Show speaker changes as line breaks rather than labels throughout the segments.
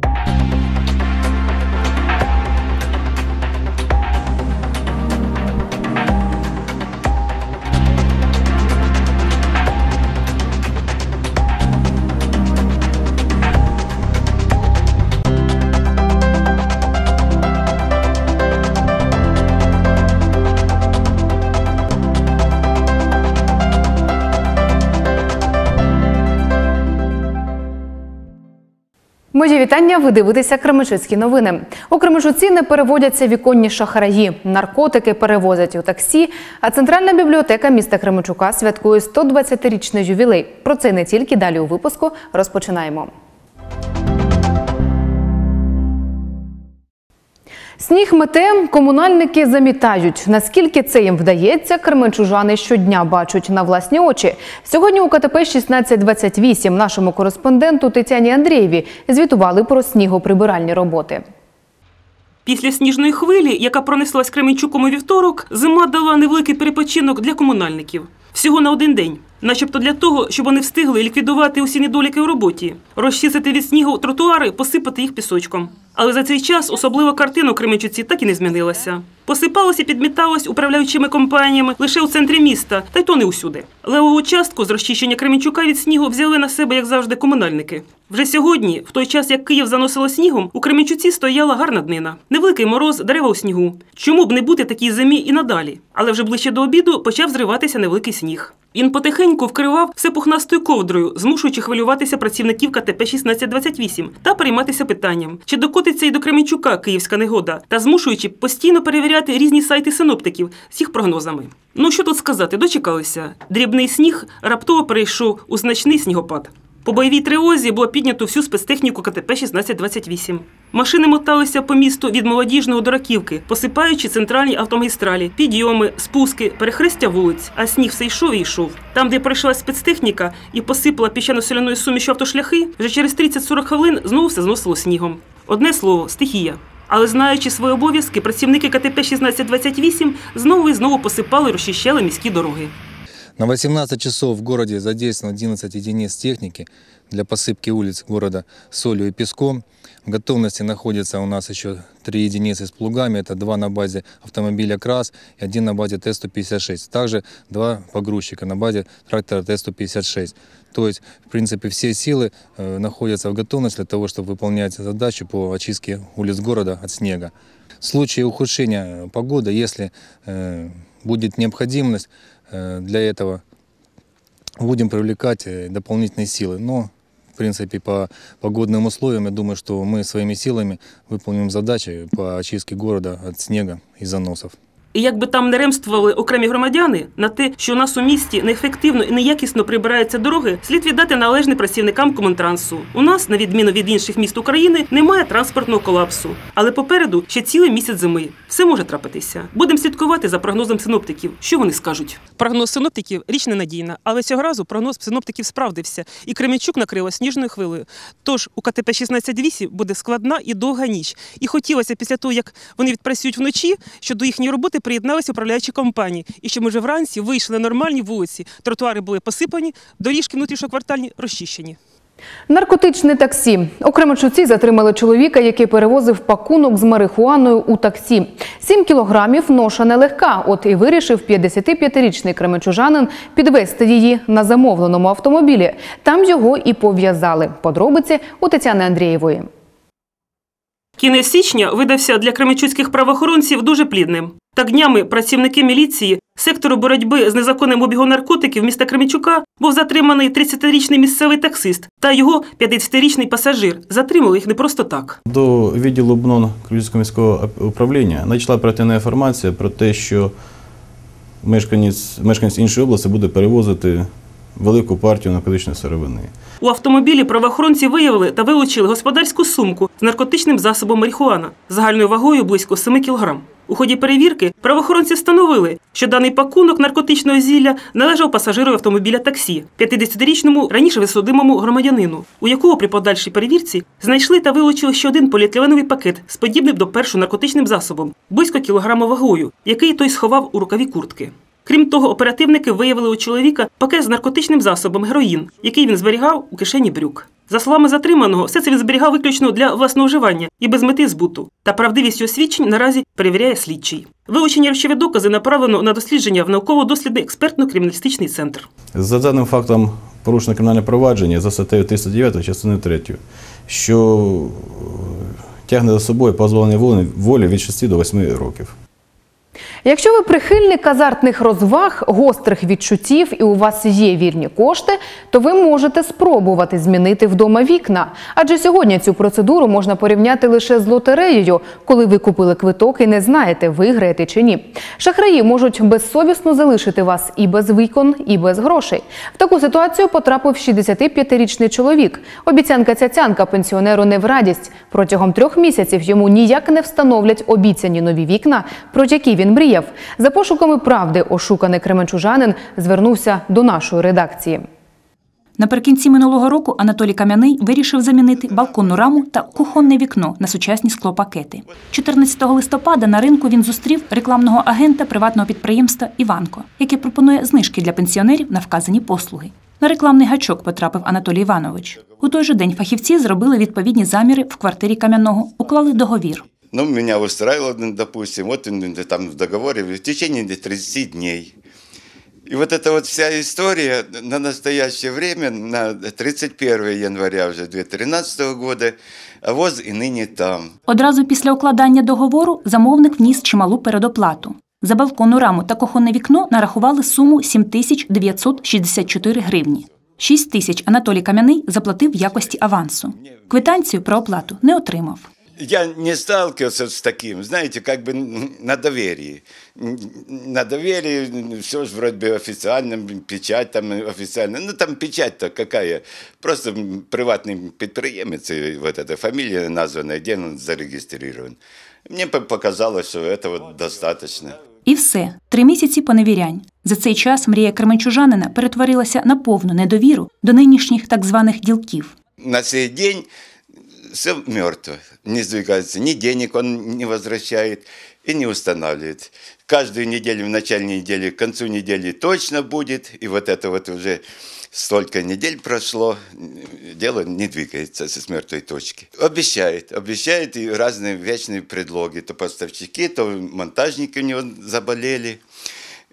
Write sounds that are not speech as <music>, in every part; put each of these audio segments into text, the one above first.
you Мої вітання. Ви дивитеся Кременчуцькі новини. У Кременчуці не переводяться віконні шахраї. Наркотики перевозять у таксі. А центральна бібліотека міста Кременчука святкує 120-річний ювілей. Про це не тільки далі у випуску. Розпочинаємо. Сніг мете, комунальники замітають. Наскільки це їм вдається, кременчужани щодня бачать на власні очі. Сьогодні у КТП 1628 нашому кореспонденту Тетяні Андрієві звітували про снігоприбиральні роботи.
Після сніжної хвилі, яка пронеслась Кременчуком у вівторок, зима дала невеликий перепочинок для комунальників. Всього на один день. Начебто для того, щоб вони встигли ліквідувати усі недоліки у роботі, розчистити від снігу тротуари, посипати їх пісочком. Але за цей час особлива картина у Кременчуці так і не змінилася. Посипалось і підміталось управляючими компаніями лише у центрі міста, та й то не усюди. Левову частку з розчищення Кременчука від снігу взяли на себе, як завжди, комунальники. Вже сьогодні, в той час, як Київ заносило снігом, у Кременчуці стояла гарна днина. Невеликий мороз, дерева у снігу. Чому б не бути такій зимі і надалі? Але вже ближче до обіду почав зриватися невеликий сніг. Він потихеньку вкривав все пухнастою ковдрою, змушуючи хвилюватися працівників КТП 1628 та перейматися питанням, чи докотиться й до Кременчука київська негода, та змушуючи постійно перевіряти різні сайти синоптиків з їх прогнозами. Ну що тут сказати, дочекалися. Дрібний сніг раптово перейшов у значний снігопад. По бойовій тривозі було піднято всю спецтехніку КТП 1628. Машини моталися по місту від молодіжного до раківки, посипаючи центральні автомагістралі, підйоми, спуски, перехрестя вулиць. А сніг все йшов і йшов. Там, де пройшла спецтехніка і посипала піщано-соляною сумішю автошляхи, вже через 30-40 хвилин знову все зносило снігом. Одне слово стихія. Але знаючи свої обов'язки, працівники КТП 1628 знову і знову посипали і розчищали міські дороги.
На 18 часов в городе задействовано 11 единиц техники для посыпки улиц города солью и песком. В готовности находится у нас еще три единицы с плугами. Это два на базе автомобиля КРАС и один на базе Т-156. Также два погрузчика на базе трактора Т-156. То есть, в принципе, все силы э, находятся в готовности для того, чтобы выполнять задачу по очистке улиц города от снега. В случае ухудшения погоды, если э, будет необходимость э, для этого, будем привлекать э, дополнительные силы. Но, в принципе, по погодным условиям, я думаю, что мы своими силами выполним задачи по очистке города от снега и заносов.
І як би там не ремствували окремі громадяни на те, що у нас у місті неефективно і неякісно прибираються дороги, слід віддати належне працівникам комунтрансу. У нас, на відміну від інших міст України, немає транспортного колапсу. Але попереду ще цілий місяць зими. Все може трапитися. Будемо слідкувати за прогнозом синоптиків. Що вони скажуть? Прогноз синоптиків річ ненадійна, але цього разу прогноз синоптиків справдився, і Кременчук накрило сніжною хвилею. Тож у КТП 16.8 буде складна і довга ніч. І хотілося після того, як вони відпрацюють вночі, що до їхньої роботи приєдналися управляючі компанії, і що ми вже вранці вийшли на нормальні вулиці. Тротуари були посипані, доріжки внутрішньоквартальні розчищені.
Наркотичне таксі. У Кременчуці затримали чоловіка, який перевозив пакунок з марихуаною у таксі. Сім кілограмів ноша нелегка. От і вирішив 55-річний кременчужанин підвезти її на замовленому автомобілі. Там його і пов'язали. Подробиці у Тетяни Андрієвої.
Кінець січня видався для кременчуцьких правоохоронців дуже плідним. Так днями працівники міліції сектору боротьби з незаконним обігом наркотиків міста Кременчука був затриманий 30-річний місцевий таксист та його 50-річний пасажир. Затримали їх не просто так.
До відділу БНОН Кривівського міського управління надійшла оперативна інформація про те, що мешканець, мешканець іншої області буде перевозити велику партію наркотичної сировини.
У автомобілі правоохоронці виявили та вилучили господарську сумку з наркотичним засобом марихуана загальною вагою близько 7 кг. У ході перевірки правоохоронці встановили, що даний пакунок наркотичного зілля належав пасажиру автомобіля таксі, 50-річному раніше висудимому громадянину, у якого при подальшій перевірці знайшли та вилучили ще один поліетиленовий пакет з подібним до першого наркотичним засобом, близько кілограма вагою, який той сховав у рукаві куртки. Крім того, оперативники виявили у чоловіка пакет з наркотичним засобом героїн, який він зберігав у кишені брюк. За словами затриманого, все це він зберігав виключно для власного вживання і без мети збуту. Та правдивість його свідчень наразі перевіряє слідчий. Вилучені речові докази направлено на дослідження в науково-дослідний експертно-криміналістичний центр.
За даним фактом порушено кримінальне провадження за статтею 309 частини 3, що тягне за собою позбавлення волі від 6 до 8 років.
Якщо ви прихильник азартних розваг, гострих відчуттів і у вас є вільні кошти, то ви можете спробувати змінити вдома вікна. Адже сьогодні цю процедуру можна порівняти лише з лотереєю, коли ви купили квиток і не знаєте, виграєте чи ні. Шахраї можуть безсовісно залишити вас і без вікон, і без грошей. В таку ситуацію потрапив 65-річний чоловік. Обіцянка цяцянка пенсіонеру не в радість. Протягом трьох місяців йому ніяк не встановлять обіцяні нові вікна, про які він мріяв. За пошуками правди ошуканий кременчужанин звернувся до нашої редакції.
Наприкінці минулого року Анатолій Кам'яний вирішив замінити балконну раму та кухонне вікно на сучасні склопакети. 14 листопада на ринку він зустрів рекламного агента приватного підприємства Іванко, яке пропонує знижки для пенсіонерів на вказані послуги. На рекламний гачок потрапив Анатолій Іванович. У той же день фахівці зробили відповідні заміри в квартирі Кам'яного, уклали договір.
Ну, меня устраивало, допустим, вот там в договоре в течение 30 дней. И вот эта вот вся история на настоящее время, на 31 января уже 2013 года, а ВОЗ и ныне там.
Одразу після укладання договору замовник вніс чималу передоплату. За балконну раму та кухонне вікно нарахували суму 7964 гривні. 6 тисяч Анатолій Кам'яний заплатив в якості авансу. Квитанцію про оплату не отримав
Я не сталкивался с таким, знаете, как бы м, на доверии. М, На доверии все же вроде бы официально, печать там официально. Ну там печать-то какая? Просто м, приватный предприемец, и вот эта фамилия названная, где он зарегистрирован. Мне по- показалось, что этого достаточно.
І все три місяці поневірянь. За цей час мрія кременчужанина перетворилася на повну недовіру до нинішніх так званих ділків.
На сей день все мертво, не сдвигается, ни денег он не возвращает и не устанавливает. Каждую неделю, в начале недели, к концу недели точно будет, и вот это вот уже столько недель прошло, дело не двигается с мертвой точки. Обещает, обещает и разные вечные предлоги. То поставщики, то монтажники у него заболели.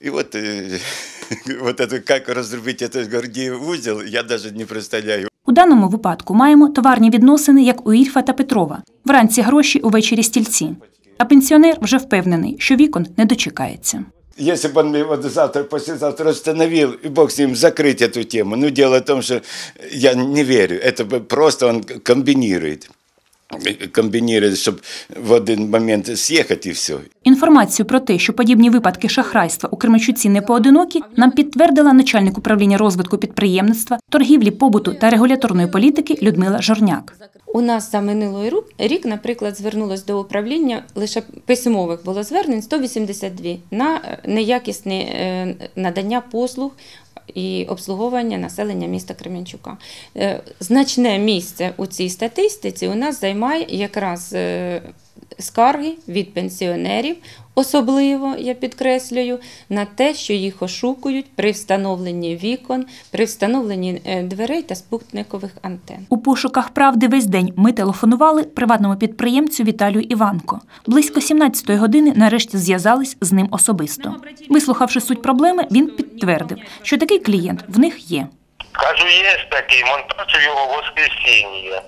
И вот, э, <laughs> вот это, как разрубить этот Гордиев узел, я даже не представляю.
У даному випадку маємо товарні відносини, як у Ільфа та Петрова. Вранці гроші, увечері стільці. А пенсіонер вже впевнений, що вікон не дочекається.
Если бы он мне вот завтра, послезавтра остановил, и Бог с ним закрыть эту тему. Ну, дело в том, что я не верю. Это бы просто он комбинирует. Комбинирует, чтобы в один момент съехать и все.
Інформацію про те, що подібні випадки шахрайства у Кременчуці не поодинокі, нам підтвердила начальник управління розвитку підприємництва, торгівлі, побуту та регуляторної політики Людмила Жорняк.
У нас за минулий рік- рік, наприклад, звернулось до управління лише письмових було звернень 182 на е, неякісне е, надання послуг і обслуговування населення міста Кременчука. Е, Значне місце у цій статистиці у нас займає якраз е, скарги від пенсіонерів, особливо я підкреслюю, на те, що їх ошукують при встановленні вікон, при встановленні е, дверей та спутникових антен.
У пошуках правди весь день ми телефонували приватному підприємцю Віталію Іванко. Близько 17-ї години нарешті зв'язались з ним особисто. Вислухавши суть проблеми, він підтвердив, що такий клієнт в них є.
Кажу, є такий монтаж його воскресіння.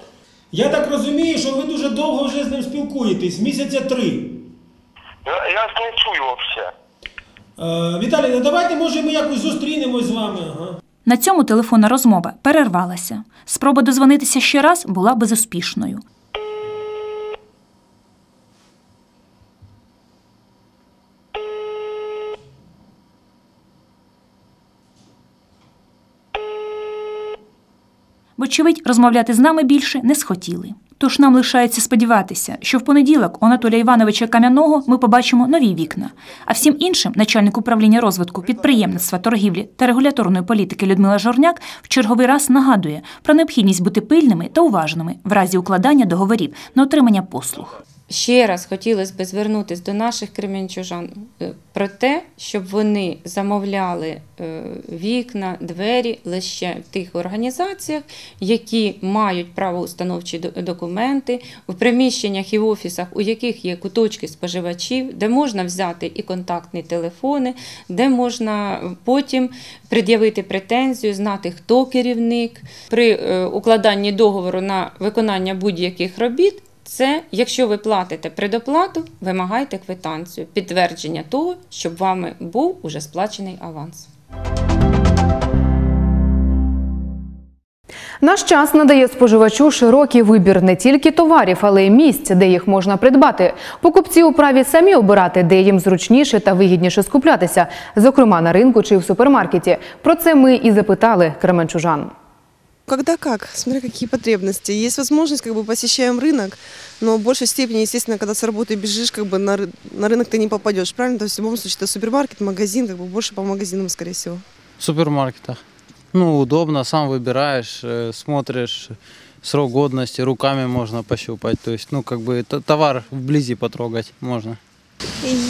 Я так розумію, що ви дуже довго вже з ним спілкуєтесь, місяця три.
Я, я ж не чую взагалі.
Е, Віталій, ну давайте може ми якось зустрінемось з вами. Ага.
На цьому телефонна розмова перервалася. Спроба дозвонитися ще раз була безуспішною. Вочевидь, розмовляти з нами більше не схотіли. Тож нам лишається сподіватися, що в понеділок у Анатолія Івановича Кам'яного ми побачимо нові вікна. А всім іншим начальник управління розвитку підприємництва, торгівлі та регуляторної політики Людмила Жорняк в черговий раз нагадує про необхідність бути пильними та уважними в разі укладання договорів на отримання послуг.
Ще раз хотілося б звернутися до наших кременчужан е, про те, щоб вони замовляли е, вікна, двері лише в тих організаціях, які мають правоустановчі до- документи, в приміщеннях і в офісах, у яких є куточки споживачів, де можна взяти і контактні телефони, де можна потім пред'явити претензію, знати, хто керівник. При е, укладанні договору на виконання будь-яких робіт. Це, якщо ви платите предоплату, вимагайте квитанцію, підтвердження того, щоб вами був уже сплачений аванс.
Наш час надає споживачу широкий вибір не тільки товарів, але й місць, де їх можна придбати. Покупці у праві самі обирати, де їм зручніше та вигідніше скуплятися, зокрема на ринку чи в супермаркеті. Про це ми і запитали кременчужан.
Когда как, смотря какие потребности. Есть возможность, как бы посещаем рынок, но в большей степени, естественно, когда с работы бежишь, как бы на, ры- на рынок ты не попадешь, правильно? То есть в любом случае это супермаркет, магазин, как бы больше по магазинам, скорее всего.
В супермаркетах. Ну, удобно, сам выбираешь, э, смотришь срок годности, руками можно пощупать. То есть, ну, как бы товар вблизи потрогать можно.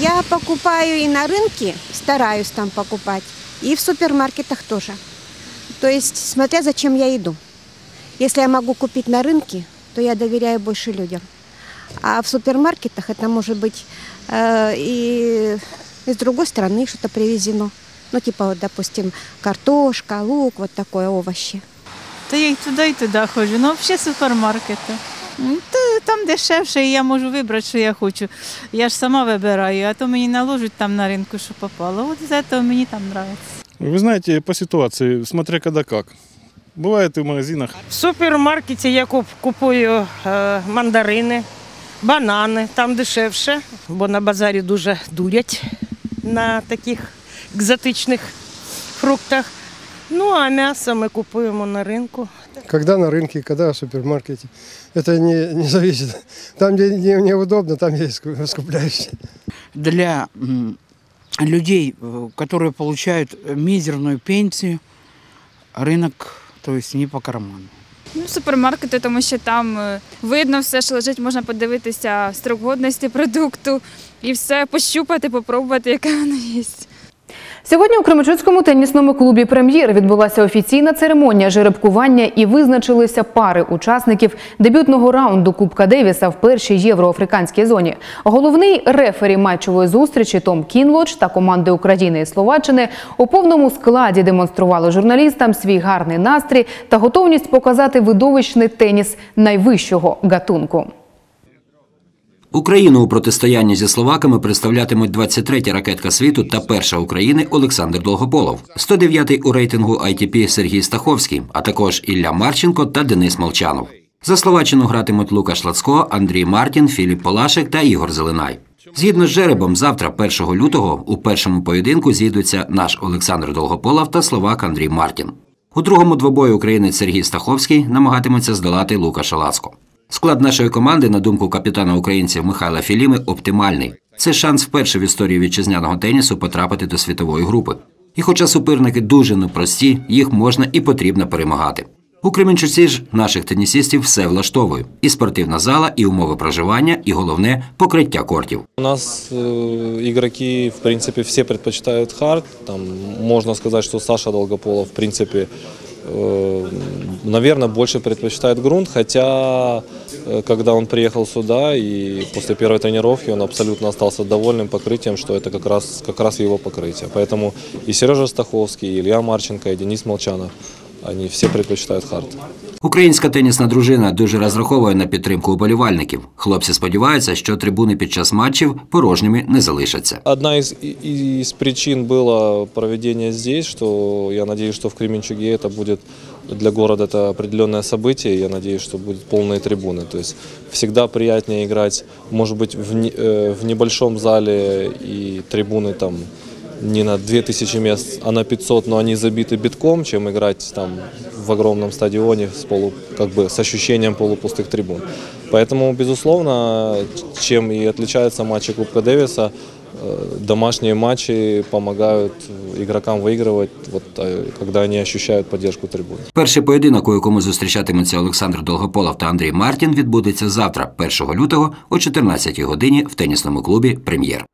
Я покупаю и на рынке, стараюсь там покупать, и в супермаркетах тоже. То есть, смотря зачем я иду. Если я могу купить на рынке, то я доверяю больше людям. А в супермаркетах это может быть э, и из другой страны что-то привезено. Ну, типа, вот, допустим, картошка, лук, вот такое, овощи.
Та я й туди, і туди ходжу. Ну, взагалі супермаркети. Ну, то Там дешевше, і я можу вибрати, що я хочу. Я ж сама вибираю, а то мені наложать там на ринку, що попало. От з цього мені там подобається.
Вы знаете, по ситуации, смотря когда как. Бывает и в магазинах.
В супермаркеті я куп- купую е, мандарини, банани, там дешевше, бо на базарі дуже дурять на таких екзотичних фруктах. Ну а м'ясо ми купуємо на ринку.
Когда на рынке, когда в супермаркете. Это не, не зависит. Там, где не- мне удобно, там я и ску- скупляюсь.
для м, людей, э, которые получают мизерную пенсию, рынок, то есть не по карману.
Ну, супермаркети, тому що там е, видно все, що лежить, можна подивитися строк годності продукту і все пощупати, попробувати, яке воно є.
Сьогодні у Кременчуцькому тенісному клубі Прем'єр відбулася офіційна церемонія жеребкування і визначилися пари учасників дебютного раунду Кубка Девіса в першій євроафриканській зоні. Головний рефері матчової зустрічі Том Кінлоч та команди України і Словаччини у повному складі демонстрували журналістам свій гарний настрій та готовність показати видовищний теніс найвищого гатунку.
Україну у протистоянні зі словаками представлятимуть 23-я ракетка світу та перша України Олександр Долгополов, 109-й у рейтингу ITP Сергій Стаховський, а також Ілля Марченко та Денис Молчанов. За Словаччину гратимуть Лукаш Лацко, Андрій Мартін, Філіп Полашек та Ігор Зеленай. Згідно з жеребом, завтра, 1 лютого, у першому поєдинку зійдуться наш Олександр Долгополов та словак Андрій Мартін. У другому двобої українець Сергій Стаховський намагатиметься здолати Лукаша Лацко. Склад нашої команди, на думку капітана українців Михайла Філіми, оптимальний. Це шанс вперше в історії вітчизняного тенісу потрапити до світової групи. І хоча суперники дуже непрості, їх можна і потрібно перемагати. У Кременчуці ж наших тенісістів все влаштовує: і спортивна зала, і умови проживання, і головне покриття кортів.
У нас э, игроки, в принципе, все предпочитают хард. Там можно сказать, что Саша Долгополов, в принципе, э, наверное, больше предпочитает грунт, хотя э, когда он приехал сюда и после первой тренировки он абсолютно остался довольным покрытием, что это как раз, как раз его покрытие. Поэтому и Сережа Стаховский, и Илья Марченко, и Денис Молчанов, они все предпочитают хард.
Українська тенісна дружина дуже розраховує на підтримку уболівальників. Хлопці сподіваються, що трибуни під час матчів порожніми не залишаться.
Одна из, и- из причин было проведение здесь, что я надеюсь, что в Кременчуге это будет для города это определенное событие. Я надеюсь, что будут полные трибуны. То есть всегда приятнее играть, может быть, в, не- э, в небольшом зале и трибуны там не на 2000 мест, а на 500, но они забиты битком, чем играть там в огромном стадионе с, полу, как бы, с ощущением полупустых трибун. Поэтому, безусловно, чем и отличаются матчи Кубка Дэвиса э, домашние матчи помогают игрокам выигрывать, вот, э, когда они ощущают поддержку трибун.
Перший поєдинок, у якому зустрічатимуться Олександр Долгополов та Андрій Мартін, відбудеться завтра, 1 лютого о 14 годині в тенісному клубі Прем'єр.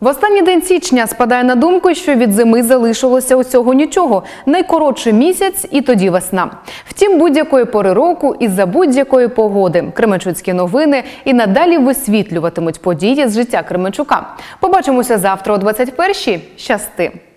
В останній день січня спадає на думку, що від зими залишилося усього нічого. Найкоротший місяць і тоді весна. Втім, будь-якої пори року і за будь-якої погоди. Кременчуцькі новини і надалі висвітлюватимуть події з життя Кременчука. Побачимося завтра о 21-й. Щасти!